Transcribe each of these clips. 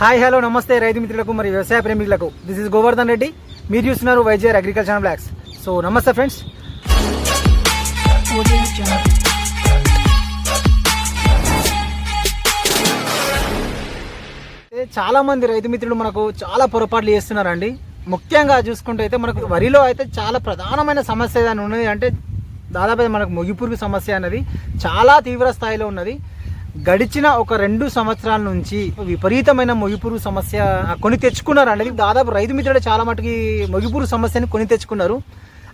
Hi hello నమస్తే రైతు మిత్రులకు మరియు వ్యవసాయ ప్రేమికులకు. This is Govardhan Reddy. మీరు చూస్తున్నారు వైజాగ్ అగ్రికల్చర్ బ్లాక్స్ సో నమస్తే ఫ్రెండ్స్ చాలామంది చాలా మంది రైతు మిత్రులు మనకు చాలా పొరపాట్లు చేస్తున్నారండి. ముఖ్యంగా చూసుకుంటే అయితే మనకు వరిలో అయితే చాలా ప్రధానమైన సమస్య ఏదైనా ఉన్నది అంటే దాదాపు మనకు మొగిపురుగు సమస్య అనేది చాలా తీవ్ర స్థాయిలో ఉన్నది. గడిచిన ఒక రెండు సంవత్సరాల నుంచి విపరీతమైన మొగిపురు సమస్య కొని తెచ్చుకున్నారు. అనేది దాదాపు రైతు మిత్రుడు చాలా మటుకి మొగిపురు సమస్యని కొని తెచ్చుకున్నారు.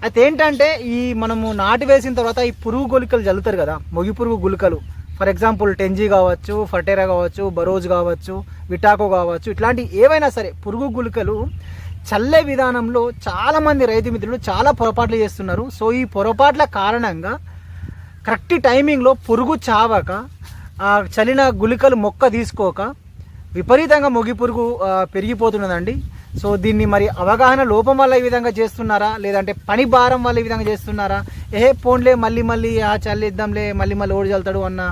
అయితే ఏంటంటే ఈ మనము నాటు వేసిన తర్వాత ఈ పురుగు గుళికలు జల్లుతారు కదా మొగిపురుగు గులికలు. గుళికలు ఫర్ ఎగ్జాంపుల్ టెంజీ కావచ్చు ఫటేరా కావచ్చు బరోజ్ కావచ్చు విటాకో కావచ్చు ఇట్లాంటి ఏవైనా సరే పురుగు గుళికలు చల్లే విధానంలో చాలామంది రైతు మిత్రులు చాలా పొరపాట్లు చేస్తున్నారు. సో ఈ పొరపాట్ల కారణంగా కరెక్ట్ టైమింగ్లో పురుగు చావక ఆ చలిన గుళికలు మొక్క తీసుకోక విపరీతంగా మొగి పురుగు పెరిగిపోతున్నదండి. సో దీన్ని మరి అవగాహన లోపం వల్ల ఈ విధంగా చేస్తున్నారా? లేదంటే పని భారం వల్ల ఈ విధంగా చేస్తున్నారా? ఏ పోన్లే మళ్ళీ మళ్ళీ ఆ చల్లిద్దాంలే మళ్ళీ మళ్ళీ ఓడి చల్లుతాడు అన్న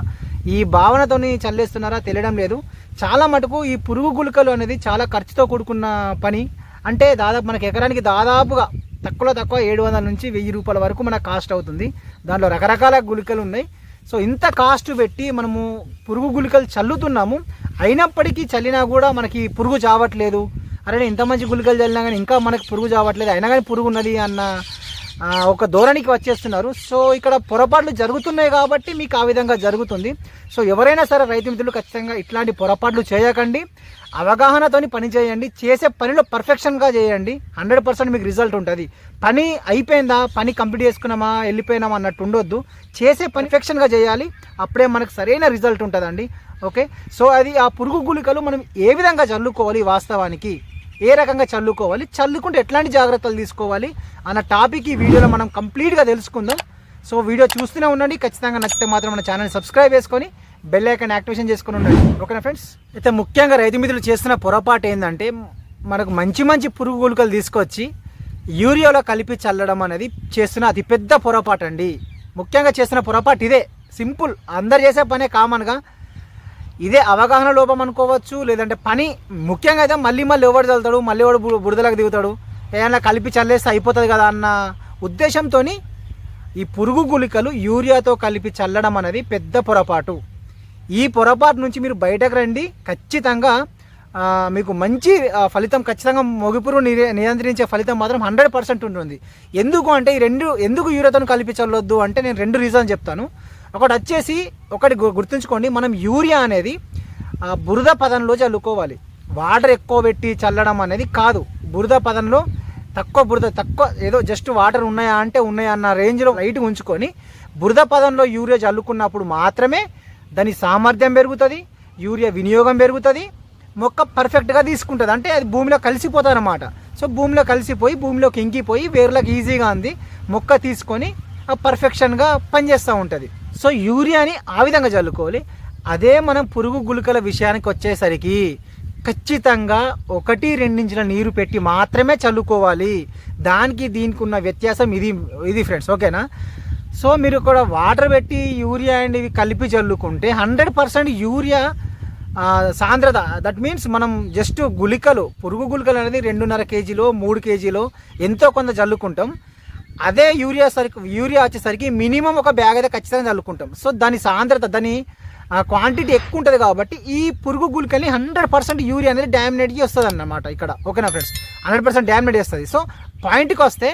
ఈ భావనతోని చల్లేస్తున్నారా తెలియడం లేదు. చాలా మటుకు ఈ పురుగు గుళికలు అనేది చాలా ఖర్చుతో కూడుకున్న పని. అంటే దాదాపు మనకి ఎకరానికి దాదాపుగా తక్కువలో తక్కువ ఏడు వందల నుంచి వెయ్యి రూపాయల వరకు మనకు కాస్ట్ అవుతుంది. దాంట్లో రకరకాల గుళికలు ఉన్నాయి. సో ఇంత కాస్ట్ పెట్టి మనము పురుగు గుళికలు చల్లుతున్నాము. అయినప్పటికీ చల్లినా కూడా మనకి పురుగు చావట్లేదు. అరే ఇంత మంచి గుళికలు చల్లినా కానీ ఇంకా మనకి పురుగు చావట్లేదు. అయినా కానీ పురుగు ఉన్నది అన్న ఒక ధోరణికి వచ్చేస్తున్నారు. సో ఇక్కడ పొరపాట్లు జరుగుతున్నాయి కాబట్టి మీకు ఆ విధంగా జరుగుతుంది. సో ఎవరైనా సరే రైతు మిత్రులు ఖచ్చితంగా ఇట్లాంటి పొరపాట్లు చేయకండి. అవగాహనతోని పని చేయండి. చేసే పనిలో పర్ఫెక్షన్గా చేయండి. హండ్రెడ్ పర్సెంట్ మీకు రిజల్ట్ ఉంటుంది. పని అయిపోయిందా? పని కంప్లీట్ చేసుకున్నామా? వెళ్ళిపోయినామా? అన్నట్టు ఉండొద్దు. చేసే పర్ఫెక్షన్గా చేయాలి. అప్పుడే మనకు సరైన రిజల్ట్ ఉంటుందండి. ఓకే? సో అది ఆ పురుగు గుళికలు మనం ఏ విధంగా చల్లుకోవాలి వాస్తవానికి? ఏ రకంగా చల్లుకోవాలి చల్లుకుంటే ఎట్లాంటి జాగ్రత్తలు తీసుకోవాలి అన్న టాపిక్ ఈ వీడియోలో మనం కంప్లీట్గా తెలుసుకుందాం. సో వీడియో చూస్తూనే ఉండండి ఖచ్చితంగా నచ్చితే మాత్రం మన ఛానల్ సబ్స్క్రైబ్ చేసుకొని బెల్ ఐకాన్ యాక్టివేషన్ చేసుకుని ఉండండి. ఓకేనా ఫ్రెండ్స్? అయితే ముఖ్యంగా రైతు మిత్రులు చేస్తున్న పొరపాటు ఏంటంటే మనకు మంచి మంచి పురుగు గుళికలు తీసుకొచ్చి యూరియాలో కలిపి చల్లడం అనేది చేస్తున్న అతిపెద్ద పొరపాటు అండి ముఖ్యంగా చేస్తున్న పొరపాటు ఇదే. సింపుల్. అందరు చేసే పనే కామన్గా ఇదే అవగాహన లోపం అనుకోవచ్చు లేదంటే పని ముఖ్యంగా అయితే మళ్ళీ మళ్ళీ ఎవడు చల్లుతాడు మళ్ళీ ఎవడు బురదలకు దిగుతాడు ఏదైనా కలిపి చల్లేస్తే అయిపోతుంది కదా అన్న ఉద్దేశంతో ఈ పురుగు గుళికలు యూరియాతో కలిపి చల్లడం అనేది పెద్ద పొరపాటు. ఈ పొరపాటు నుంచి మీరు బయటకు రండి ఖచ్చితంగా మీకు మంచి ఫలితం ఖచ్చితంగా మొగిపురు నియంత్రించే ఫలితం మాత్రం హండ్రెడ్ పర్సెంట్ ఉంటుంది. ఎందుకు అంటే ఈ రెండు ఎందుకు యూరియాతో కలిపి చల్లొద్దు అంటే నేను రెండు రీజన్ చెప్తాను. ఒకటి వచ్చేసి ఒకటి గు- గుర్తుంచుకోండి మనం యూరియా అనేది ఆ, బురద పదంలో చల్లుకోవాలి. వాటర్ ఎక్కువ పెట్టి చల్లడం అనేది కాదు. బురద పదంలో తక్కువ బురద తక్కువ ఏదో జస్ట్ వాటర్ ఉన్నాయా అంటే ఉన్నాయా అన్న రేంజ్లో లైట్ ఉంచుకొని బురద పదంలో యూరియా చల్లుకున్నప్పుడు మాత్రమే దాని సామర్థ్యం పెరుగుతుంది యూరియా వినియోగం పెరుగుతుంది మొక్క పర్ఫెక్ట్గా తీసుకుంటుంది. అంటే అది భూమిలో కలిసిపోతుంది అనమాట సో భూమిలో కలిసిపోయి భూమిలోకి ఇంకిపోయి వేర్లకు ఈజీగా అంది మొక్క తీసుకొని ఆ పర్ఫెక్షన్గా పనిచేస్తూ ఉంటుంది. సో యూరియాని ఆ విధంగా చల్లుకోవాలి. అదే మనం పురుగు గుళికల విషయానికి వచ్చేసరికి ఖచ్చితంగా ఒకటి రెండించిన నీరు పెట్టి మాత్రమే చల్లుకోవాలి. దానికి దీనికి ఉన్న వ్యత్యాసం ఇది ఇది ఫ్రెండ్స్ ఓకేనా? సో మీరు కూడా వాటర్ పెట్టి యూరియా అండ్ ఇవి కలిపి చల్లుకుంటే హండ్రెడ్ పర్సెంట్ యూరియా సాంద్రత. దట్ మీన్స్ మనం జస్ట్ గుళికలు పురుగు గుళికలు అనేది రెండున్నర కేజీలో మూడు కేజీలో ఎంతో కొంత చల్లుకుంటాం. అదే యూరియా సరికి యూరియా వచ్చేసరికి మినిమం ఒక బ్యాగ్ అయితే ఖచ్చితంగా చల్లుకుంటాం. సో దాని సాంద్రత దాని క్వాంటిటీ ఎక్కువ ఉంటుంది కాబట్టి ఈ పురుగు గుళికల్ని హండ్రెడ్ పర్సెంట్ యూరియా అనేది డామినేట్ వస్తుంది అన్నమాట ఇక్కడ. ఓకేనా ఫ్రెండ్స్ హండ్రెడ్ పర్సెంట్ డామినేట్ చేస్తుంది. సో పాయింట్కి వస్తే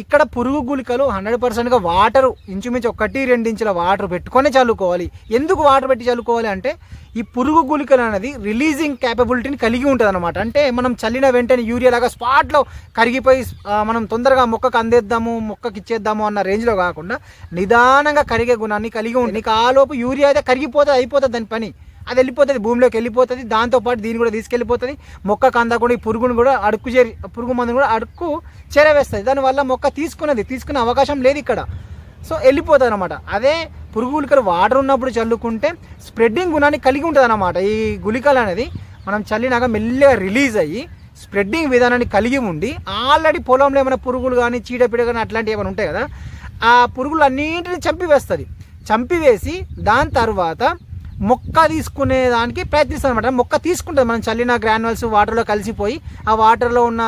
ఇక్కడ పురుగు గుళికలు హండ్రెడ్ పర్సెంట్గా వాటర్ ఇంచుమించు ఒకటి రెండు ఇంచుల వాటర్ పెట్టుకొని చల్లుకోవాలి. ఎందుకు వాటర్ పెట్టి చల్లుకోవాలి అంటే ఈ పురుగు గుళికలు అనేది రిలీజింగ్ క్యాపబిలిటీని కలిగి ఉంటుంది అనమాట అంటే మనం చల్లిన వెంటనే యూరియా లాగా స్పాట్లో కరిగిపోయి మనం తొందరగా మొక్కకు అందేద్దాము మొక్కకి ఇచ్చేద్దాము అన్న రేంజ్లో కాకుండా నిదానంగా కరిగే గుణాన్ని కలిగి ఉంటుంది నీకు ఆలోపు యూరియా అయితే కరిగిపోతే అయిపోతుంది దాని పని. అది వెళ్ళిపోతుంది భూమిలోకి వెళ్ళిపోతుంది దాంతోపాటు దీన్ని కూడా తీసుకెళ్ళిపోతుంది. మొక్క కందకుండా ఈ పురుగును కూడా అడుక్కు చేరి పురుగు మందుని కూడా అడుక్కు చేరవేస్తుంది. దానివల్ల మొక్క తీసుకున్నది తీసుకునే అవకాశం లేదు ఇక్కడ. సో వెళ్ళిపోతుంది అనమాట అదే పురుగు గుళికలు వాటర్ ఉన్నప్పుడు చల్లుకుంటే స్ప్రెడ్డింగ్ గుణాన్ని కలిగి ఉంటుంది అనమాట ఈ గుళికలు అనేది మనం చల్లినాక మెల్లగా రిలీజ్ అయ్యి స్ప్రెడ్డింగ్ విధానాన్ని కలిగి ఉండి ఆల్రెడీ పొలంలో ఏమైనా పురుగులు కానీ చీడపీడ కానీ అట్లాంటివి ఏమైనా ఉంటాయి కదా ఆ పురుగులు అన్నింటిని చంపివేస్తుంది. చంపివేసి దాని తర్వాత మొక్క తీసుకునే దానికి ప్రయత్నిస్తుంది అనమాట మొక్క తీసుకుంటుంది. మనం చల్లిన గ్రాన్యువల్స్ వాటర్లో కలిసిపోయి ఆ వాటర్లో ఉన్న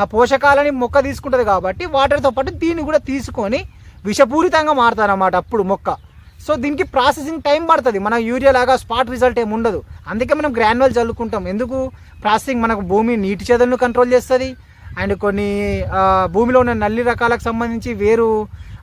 ఆ పోషకాలని మొక్క తీసుకుంటుంది కాబట్టి వాటర్తో పాటు దీన్ని కూడా తీసుకొని విషపూరితంగా మారుతారన్నమాట అప్పుడు మొక్క. సో దీనికి ప్రాసెసింగ్ టైం పడుతుంది. మన యూరియా లాగా స్పాట్ రిజల్ట్ ఏమి ఉండదు. అందుకే మనం గ్రాన్యువల్ చల్లుకుంటాం. ఎందుకు? ప్రాసెసింగ్ మనకు భూమి నీటి చెదలను కంట్రోల్ చేస్తుంది. అండ్ కొన్ని భూమిలో ఉన్న నల్లి రకాలకు సంబంధించి వేరు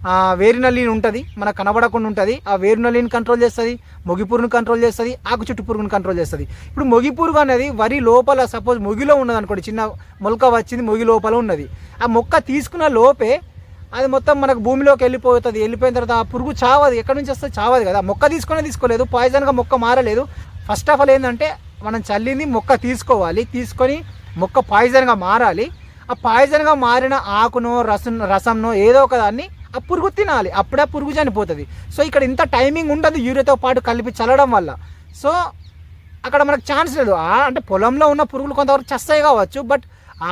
ఆ, వేరు ఉంటుంది మనకు కనబడకుండా ఉంటుంది ఆ వేరు నల్లిని కంట్రోల్ చేస్తుంది మొగి కంట్రోల్ చేస్తుంది ఆకు చుట్టు పురుగును కంట్రోల్ చేస్తుంది. ఇప్పుడు మొగి పురుగు అనేది వరి లోపల సపోజ్ మొగిలో ఉన్నది అనుకోండి చిన్న మొలక వచ్చింది మొగి లోపల ఉన్నది. ఆ మొక్క తీసుకున్న లోపే అది మొత్తం మనకు భూమిలోకి వెళ్ళిపోతుంది వెళ్ళిపోయిన తర్వాత ఆ పురుగు చావదు ఎక్కడి నుంచి వస్తే చావదు కదా. మొక్క తీసుకునే తీసుకోలేదు పాయిజన్గా మొక్క మారలేదు. ఫస్ట్ ఆఫ్ ఆల్ ఏంటంటే మనం చల్లింది మొక్క తీసుకోవాలి తీసుకొని మొక్క పాయిజన్గా మారాలి. ఆ పాయిజన్గా మారిన ఆకునో రసం రసంనో ఏదో ఒక దాన్ని ఆ పురుగు తినాలి. అప్పుడే పురుగు చనిపోతుంది. సో ఇక్కడ ఇంత టైమింగ్ ఉండదు యూరియాతో పాటు కలిపి చల్లడం వల్ల. సో అక్కడ మనకు ఛాన్స్ లేదు. అంటే పొలంలో ఉన్న పురుగులు కొంతవరకు చస్తాయి కావచ్చు బట్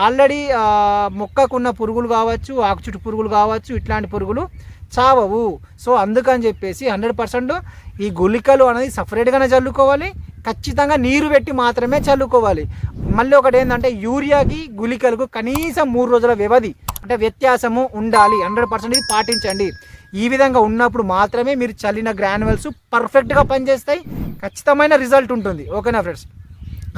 ఆల్రెడీ మొక్కకున్న పురుగులు కావచ్చు ఆకుచుట్టు పురుగులు కావచ్చు ఇట్లాంటి పురుగులు చావవు. సో అందుకని చెప్పేసి హండ్రెడ్ పర్సెంట్ ఈ గుళికలు అనేది సపరేట్గానే చల్లుకోవాలి. ఖచ్చితంగా నీరు పెట్టి మాత్రమే చల్లుకోవాలి. మళ్ళీ ఒకటి ఏంటంటే యూరియాకి గుళికలకు కనీసం మూడు రోజుల వ్యవధి. అంటే వ్యత్యాసము ఉండాలి. హండ్రెడ్ పర్సెంట్ ఇది పాటించండి. ఈ విధంగా ఉన్నప్పుడు మాత్రమే మీరు చల్లిన గ్రాన్యువల్స్ పర్ఫెక్ట్గా పనిచేస్తాయి. ఖచ్చితమైన రిజల్ట్ ఉంటుంది. ఓకేనా ఫ్రెండ్స్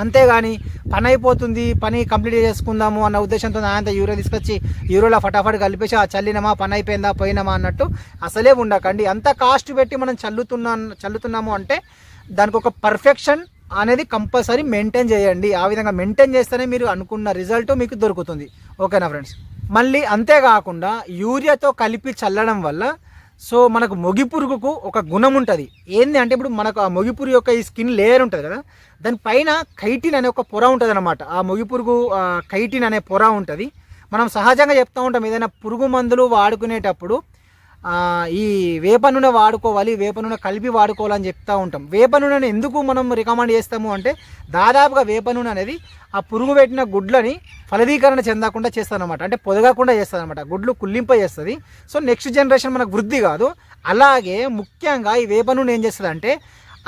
అంతేగాని పని అయిపోతుంది. పని కంప్లీట్ చేసుకుందాము అన్న ఉద్దేశంతో ఆయన యూరియా తీసుకొచ్చి యూరియాలో ఫటాఫట్ కలిపేసి ఆ చల్లినమా పని అయిపోయిందా పోయినామా అన్నట్టు అసలే ఉండకండి. అంత కాస్ట్ పెట్టి మనం చల్లుతున్నా చల్లుతున్నాము అంటే దానికి ఒక పర్ఫెక్షన్ అనేది కంపల్సరీ మెయింటైన్ చేయండి. ఆ విధంగా మెయింటైన్ చేస్తేనే మీరు అనుకున్న రిజల్ట్ మీకు దొరుకుతుంది. ఓకేనా ఫ్రెండ్స్ మళ్ళీ అంతేకాకుండా యూరియాతో కలిపి చల్లడం వల్ల సో మనకు మొగి పురుగుకు ఒక గుణం ఉంటుంది. ఏంది అంటే ఇప్పుడు మనకు ఆ మొగి పురుగు యొక్క ఈ స్కిన్ లేయర్ ఉంటుంది కదా దానిపైన కైటిన్ అనే ఒక పొర ఉంటుంది అనమాట ఆ మొగి పురుగు కైటిన్ అనే పొర ఉంటుంది. మనం సహజంగా చెప్తూ ఉంటాం ఏదైనా పురుగు మందులు వాడుకునేటప్పుడు ఈ వేప నూనె వాడుకోవాలి వేప నూనె కలిపి వాడుకోవాలని చెప్తా ఉంటాం. వేప నూనెను ఎందుకు మనం రికమెండ్ చేస్తాము అంటే దాదాపుగా వేప నూనె అనేది ఆ పురుగు పెట్టిన గుడ్లని ఫలదీకరణ చెందకుండా చేస్తానమాట అంటే పొదగకుండా చేస్తానమాట గుడ్లు కుల్లింప చేస్తుంది సో నెక్స్ట్ జనరేషన్ మనకు వృద్ధి కాదు. అలాగే ముఖ్యంగా ఈ వేప నూనె ఏం చేస్తుంది అంటే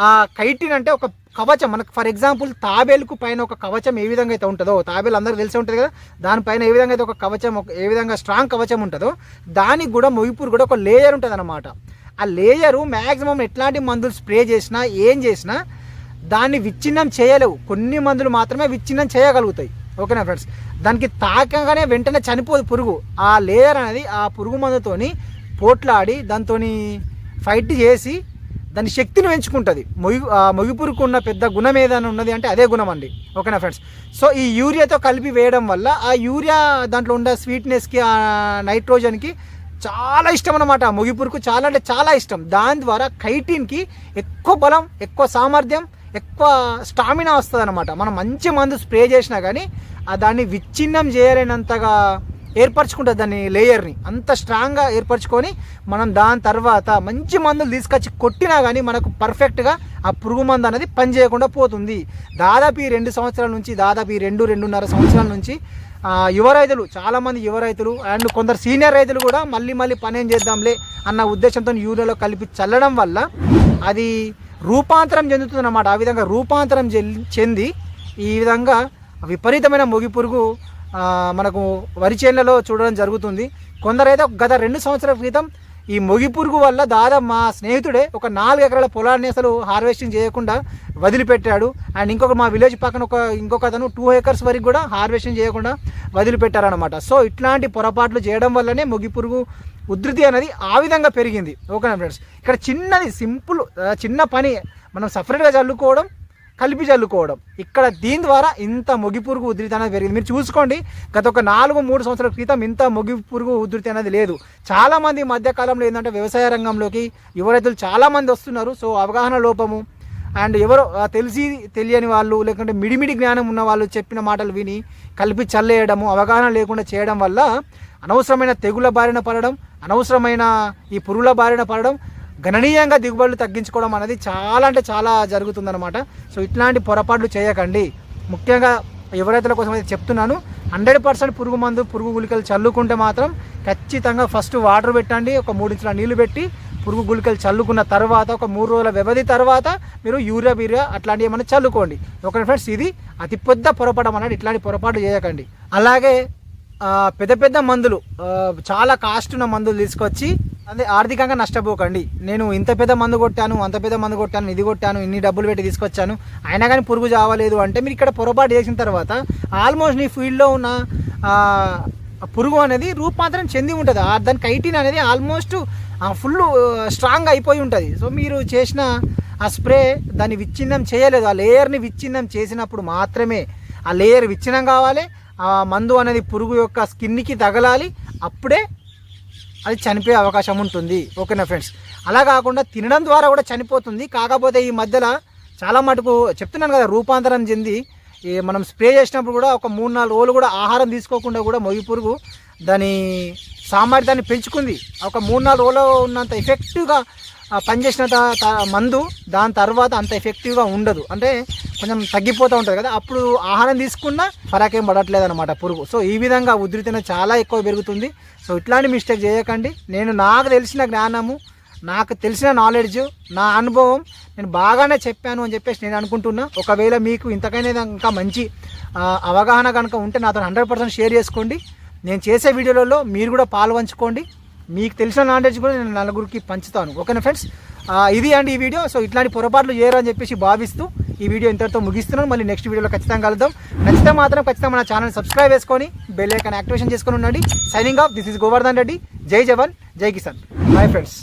ఆ కైటిన్ అంటే ఒక కవచం మనకు ఫర్ ఎగ్జాంపుల్ తాబేలుకు పైన ఒక కవచం ఏ విధంగా అయితే ఉంటుందో తాబేలు అందరికి తెలిసే ఉంటుంది కదా దానిపైన ఏ విధంగా అయితే ఒక కవచం ఒక ఏ విధంగా స్ట్రాంగ్ కవచం ఉంటుందో దానికి కూడా మొయిపూర్ కూడా ఒక లేయర్ ఉంటుంది అనమాట ఆ లేయరు మ్యాక్సిమం ఎట్లాంటి మందులు స్ప్రే చేసినా ఏం చేసినా దాన్ని విచ్ఛిన్నం చేయలేవు. కొన్ని మందులు మాత్రమే విచ్ఛిన్నం చేయగలుగుతాయి. ఓకేనా ఫ్రెండ్స్ దానికి తాకంగానే వెంటనే చనిపోదు పురుగు. ఆ లేయర్ అనేది ఆ పురుగు మందుతోని పోట్లాడి దాంతోని ఫైట్ చేసి దాని శక్తిని పెంచుకుంటుంది. మొగి ఆ ఉన్న పెద్ద గుణం ఏదైనా ఉన్నది అంటే అదే గుణం అండి. ఓకేనా ఫ్రెండ్స్? సో ఈ యూరియాతో కలిపి వేయడం వల్ల ఆ యూరియా దాంట్లో ఉండే స్వీట్నెస్కి ఆ నైట్రోజన్కి చాలా ఇష్టం అనమాట మొగి చాలా అంటే చాలా ఇష్టం. దాని ద్వారా కైటిన్కి ఎక్కువ బలం ఎక్కువ సామర్థ్యం ఎక్కువ స్టామినా వస్తుంది అనమాట మనం మంచి మందు స్ప్రే చేసినా కానీ ఆ దాన్ని విచ్ఛిన్నం చేయలేనంతగా ఏర్పరచుకుంటుంది దాన్ని లేయర్ని. అంత స్ట్రాంగ్గా ఏర్పరచుకొని మనం దాని తర్వాత మంచి మందులు తీసుకొచ్చి కొట్టినా కానీ మనకు పర్ఫెక్ట్గా ఆ పురుగు మందు అనేది పనిచేయకుండా పోతుంది. దాదాపు ఈ రెండు సంవత్సరాల నుంచి దాదాపు ఈ రెండు రెండున్నర సంవత్సరాల నుంచి యువ రైతులు చాలామంది యువ రైతులు అండ్ కొందరు సీనియర్ రైతులు కూడా మళ్ళీ మళ్ళీ పనేం చేద్దాంలే అన్న ఉద్దేశంతో యూరియాలో కలిపి చల్లడం వల్ల అది రూపాంతరం చెందుతుందన్నమాట. ఆ విధంగా రూపాంతరం చెంది ఈ విధంగా విపరీతమైన మొగి పురుగు మనకు వరి చేనులలో చూడడం జరుగుతుంది. కొందరైతే గత రెండు సంవత్సరాల క్రితం ఈ మొగి పురుగు వల్ల దాదాపు మా స్నేహితుడే ఒక నాలుగు ఎకరాల పొలాన్ని అసలు హార్వెస్టింగ్ చేయకుండా వదిలిపెట్టాడు. అండ్ ఇంకొక మా విలేజ్ పక్కన ఒక ఇంకొక అతను టూ ఏకర్స్ వరకు కూడా హార్వెస్టింగ్ చేయకుండా వదిలిపెట్టారనమాట సో ఇట్లాంటి పొరపాట్లు చేయడం వల్లనే మొగి పురుగు ఉధృతి అనేది ఆ విధంగా పెరిగింది. ఓకేనా ఫ్రెండ్స్? ఇక్కడ చిన్నది సింపుల్ చిన్న పని మనం సపరేట్గా చల్లుకోవడం కలిపి చల్లుకోవడం. ఇక్కడ దీని ద్వారా ఇంత మొగి పురుగు ఉధృతి అనేది పెరిగింది. మీరు చూసుకోండి గత ఒక నాలుగు మూడు సంవత్సరాల క్రితం ఇంత మొగి పురుగు ఉధృతి అనేది లేదు. చాలామంది మధ్యకాలంలో ఏంటంటే వ్యవసాయ రంగంలోకి యువ రైతులు చాలామంది వస్తున్నారు. సో అవగాహన లోపము అండ్ ఎవరో తెలిసి తెలియని వాళ్ళు లేకుంటే మిడిమిడి జ్ఞానం ఉన్న వాళ్ళు చెప్పిన మాటలు విని కలిపి చల్లేయడము అవగాహన లేకుండా చేయడం వల్ల అనవసరమైన తెగుల బారిన పడడం అనవసరమైన ఈ పురుగుల బారిన పడడం గణనీయంగా దిగుబడులు తగ్గించుకోవడం అనేది చాలా అంటే చాలా జరుగుతుందన్నమాట. సో ఇట్లాంటి పొరపాట్లు చేయకండి. ముఖ్యంగా ఎవరైతే కోసం అయితే చెప్తున్నాను హండ్రెడ్ పర్సెంట్ పురుగు మందు పురుగు గుళికలు చల్లుకుంటే మాత్రం ఖచ్చితంగా ఫస్ట్ వాటర్ పెట్టండి ఒక మూడు ఇంచుల నీళ్ళు పెట్టి పురుగు గుళికలు చల్లుకున్న తర్వాత ఒక మూడు రోజుల వ్యవధి తర్వాత మీరు యూరియా బీరియా అట్లాంటివి ఏమైనా చల్లుకోండి. ఓకే ఫ్రెండ్స్ ఇది అతి పెద్ద పొరపాటు అన్నట్టు ఇట్లాంటి పొరపాటు చేయకండి. అలాగే పెద్ద పెద్ద మందులు చాలా కాస్ట్ ఉన్న మందులు తీసుకొచ్చి అదే ఆర్థికంగా నష్టపోకండి. నేను ఇంత పెద్ద మందు కొట్టాను అంత పెద్ద మందు కొట్టాను ఇది కొట్టాను ఇన్ని డబ్బులు పెట్టి తీసుకొచ్చాను. అయినా కానీ పురుగు చావలేదు అంటే మీరు ఇక్కడ పొరపాటు చేసిన తర్వాత ఆల్మోస్ట్ నీ ఫీల్డ్లో ఉన్న పురుగు అనేది రూపాంతరం చెంది ఉంటుంది. ఆ దాని కైటిన్ అనేది ఆల్మోస్ట్ ఫుల్ స్ట్రాంగ్ అయిపోయి ఉంటుంది. సో మీరు చేసిన ఆ స్ప్రే దాన్ని విచ్ఛిన్నం చేయలేదు. ఆ లేయర్ని విచ్ఛిన్నం చేసినప్పుడు మాత్రమే ఆ లేయర్ విచ్ఛిన్నం కావాలి. ఆ మందు అనేది పురుగు యొక్క స్కిన్కి తగలాలి. అప్పుడే అది చనిపోయే అవకాశం ఉంటుంది. ఓకేనా ఫ్రెండ్స్? అలా కాకుండా తినడం ద్వారా కూడా చనిపోతుంది. కాకపోతే ఈ మధ్యలో చాలా మటుకు చెప్తున్నాను కదా రూపాంతరం చెంది ఈ మనం స్ప్రే చేసినప్పుడు కూడా ఒక మూడు నాలుగు రోజులు కూడా ఆహారం తీసుకోకుండా కూడా మొగి పురుగు దాని సామర్థ్యాన్ని పెంచుకుంది. ఒక మూడు నాలుగు రోజులు ఉన్నంత ఎఫెక్టివ్గా పనిచేసిన మందు దాని తర్వాత అంత ఎఫెక్టివ్గా ఉండదు. అంటే కొంచెం తగ్గిపోతూ ఉంటుంది కదా అప్పుడు ఆహారం తీసుకున్నా ఫరాకేం పడట్లేదు అనమాట పురుగు. సో ఈ విధంగా ఉధృతి చాలా ఎక్కువ పెరుగుతుంది. సో ఇట్లాంటి మిస్టేక్ చేయకండి. నేను నాకు తెలిసిన జ్ఞానము నాకు తెలిసిన నాలెడ్జ్ నా అనుభవం నేను బాగానే చెప్పాను అని చెప్పేసి నేను అనుకుంటున్నా. ఒకవేళ మీకు ఇంతకైనా ఇంకా మంచి అవగాహన కనుక ఉంటే నాతో హండ్రెడ్ పర్సెంట్ షేర్ చేసుకోండి. నేను చేసే వీడియోలలో మీరు కూడా పాల్పంచుకోండి మీకు తెలిసిన నాలెడ్జ్ కూడా నేను నలుగురికి పంచుతాను. ఓకేనా ఫ్రెండ్స్ ఇది అండి ఈ వీడియో సో ఇట్లాంటి పొరపాట్లు చేయరని చెప్పేసి భావిస్తూ ఈ వీడియో ఇంతటితో ముగిస్తున్నాను. మళ్ళీ నెక్స్ట్ వీడియోలో ఖచ్చితంగా కలుద్దాం. నచ్చితే మాత్రం ఖచ్చితంగా మన ఛానల్ సబ్స్క్రైబ్ చేసుకొని బెల్ ఐకాన్ యాక్టివేషన్ చేసుకొని ఉండండి. Signing off this is Govardhan Reddy జై జవాన్ జై కిసాన్ బాయ్ ఫ్రెండ్స్